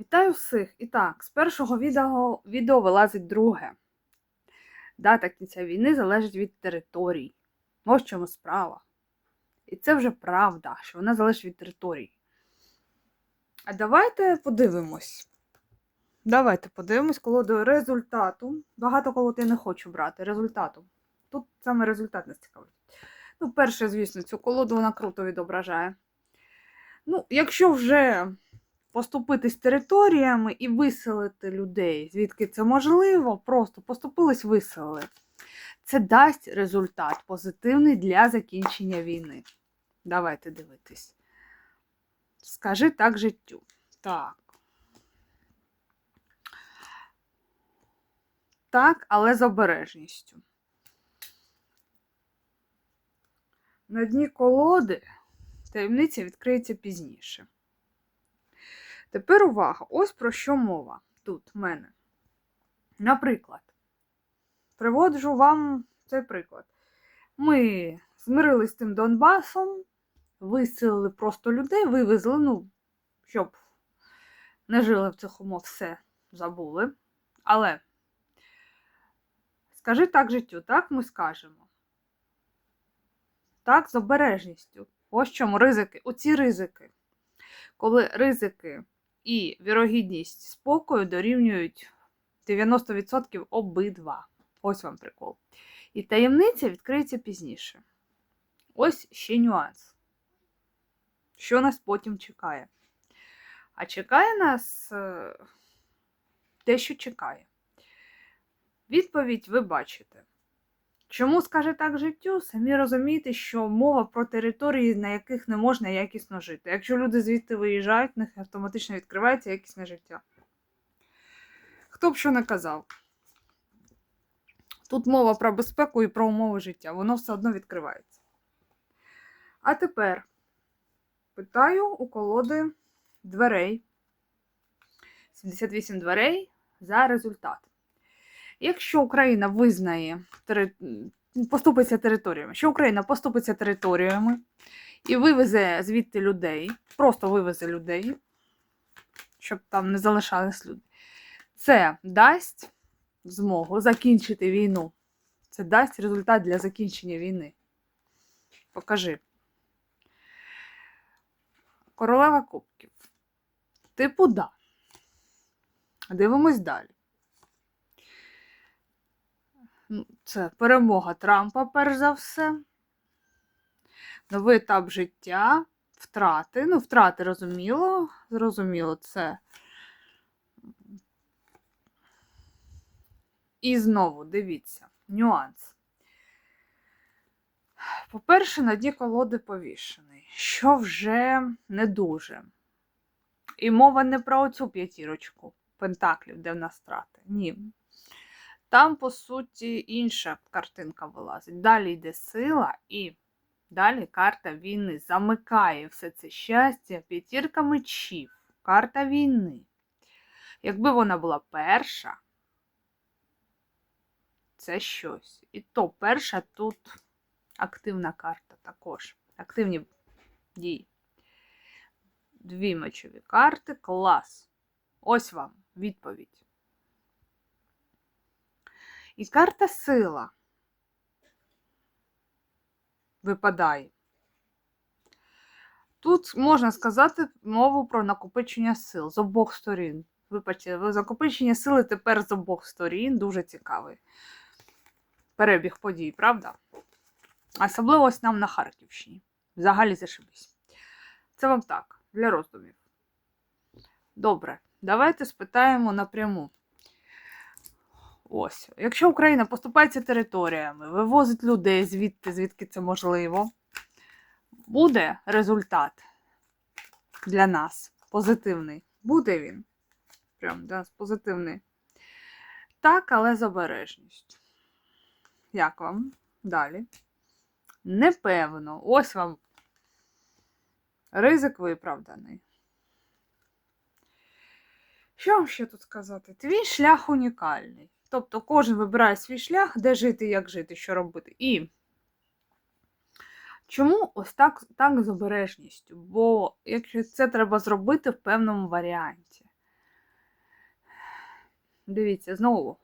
Вітаю всіх! І так, з першого відео, відео вилазить друге. Дата кінця війни залежить від територій. Ось в чому справа. І це вже правда, що вона залежить від територій. А давайте подивимось. Давайте подивимось колоду результату. Багато колод я не хочу брати. Результату. Тут саме результат нас цікавить. Ну, перше, звісно, цю колоду вона круто відображає. Ну, якщо вже поступитись територіями і виселити людей, звідки це можливо, просто поступились, виселили. Це дасть результат позитивний для закінчення війни. Давайте дивитись. Скажи так життю. Так. Так, але з обережністю. На дні колоди таємниця відкриється пізніше. Тепер увага, ось про що мова тут в мене. Наприклад, приводжу вам цей приклад. Ми змирились з тим Донбасом, виселили просто людей, вивезли, ну, щоб не жили в цих умов, все забули. Але скажи так життю, так ми скажемо. Так, з обережністю. Ось чому ризики. Оці ризики. Коли ризики і вірогідність спокою дорівнюють 90% обидва. Ось вам прикол. І таємниця відкриється пізніше. Ось ще нюанс. Що нас потім чекає? А чекає нас е, те, що чекає. Відповідь ви бачите. Чому скаже так життю? Самі розумієте, що мова про території, на яких не можна якісно жити. Якщо люди звідти виїжджають, в них автоматично відкривається якісне життя. Хто б що не казав? Тут мова про безпеку і про умови життя, воно все одно відкривається. А тепер питаю у колоди дверей. 78 дверей за результат. Якщо Україна визнає поступиться територіями, що Україна поступиться територіями і вивезе звідти людей, просто вивезе людей, щоб там не залишались люди, це дасть змогу закінчити війну. Це дасть результат для закінчення війни. Покажи. Королева Кубків. Типу, да. Дивимось далі. Це перемога Трампа, перш за все. Новий етап життя, втрати. Ну, втрати розуміло. Зрозуміло, це. І знову дивіться, нюанс. По-перше, на дні колоди повішений, що вже не дуже. І мова не про оцю п'ятірочку пентаклів, де в нас втрати. Ні. Там, по суті, інша картинка вилазить. Далі йде сила, і далі карта війни замикає все це щастя, п'ятірка мечів, карта війни. Якби вона була перша, це щось. І то перша тут активна карта також. Активні дії. Дві мечові карти. Клас. Ось вам відповідь. І карта сила випадає. Тут можна сказати мову про накопичення сил з обох сторін. Вибачте, накопичення сили тепер з обох сторін дуже цікавий перебіг подій, правда? Особливо ось нам на Харківщині. Взагалі зашибись. Це вам так, для роздумів. Добре, давайте спитаємо напряму. Ось, якщо Україна поступається територіями, вивозить людей звідти, звідки це можливо, буде результат для нас позитивний. Буде він. Прям для нас позитивний. Так, але з обережністю. Як вам? Далі. Непевно. Ось вам ризик виправданий. Що вам ще тут сказати? Твій шлях унікальний. Тобто кожен вибирає свій шлях, де жити, як жити, що робити. І чому ось так, так з обережністю? Бо якщо це треба зробити в певному варіанті. Дивіться, знову.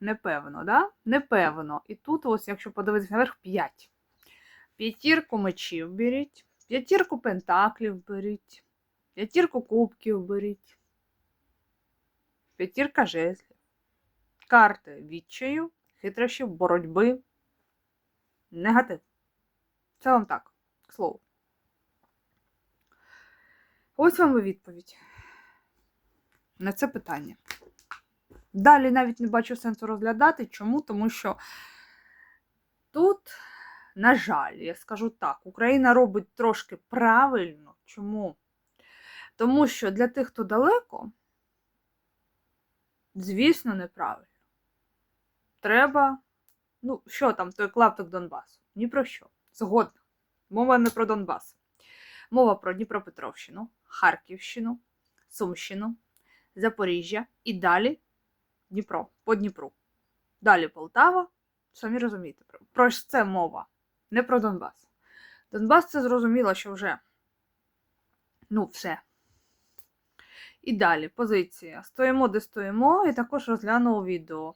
Непевно, да? Непевно. І тут, ось, якщо подивитися наверх, 5. П'ятірку мечів беріть, п'ятірку пентаклів беріть, п'ятірку кубків беріть, п'ятірка жезлів, карти відчаю, хитрощів, боротьби, негатив. Це вам так, к слову. Ось вам і відповідь на це питання. Далі навіть не бачу сенсу розглядати. Чому? Тому що тут, на жаль, я скажу так, Україна робить трошки правильно. Чому? Тому що для тих, хто далеко, звісно, неправильно. Треба, ну, що там, той клаптик Донбасу? Ні про що. Згодна. Мова не про Донбас. Мова про Дніпропетровщину, Харківщину, Сумщину, Запоріжжя і далі Дніпро, по Дніпру. Далі Полтава. Самі розумієте, про, ж це мова, не про Донбас. Донбас це зрозуміло, що вже. Ну, все. І далі позиція. Стоїмо, де стоїмо, і також розглянула відео.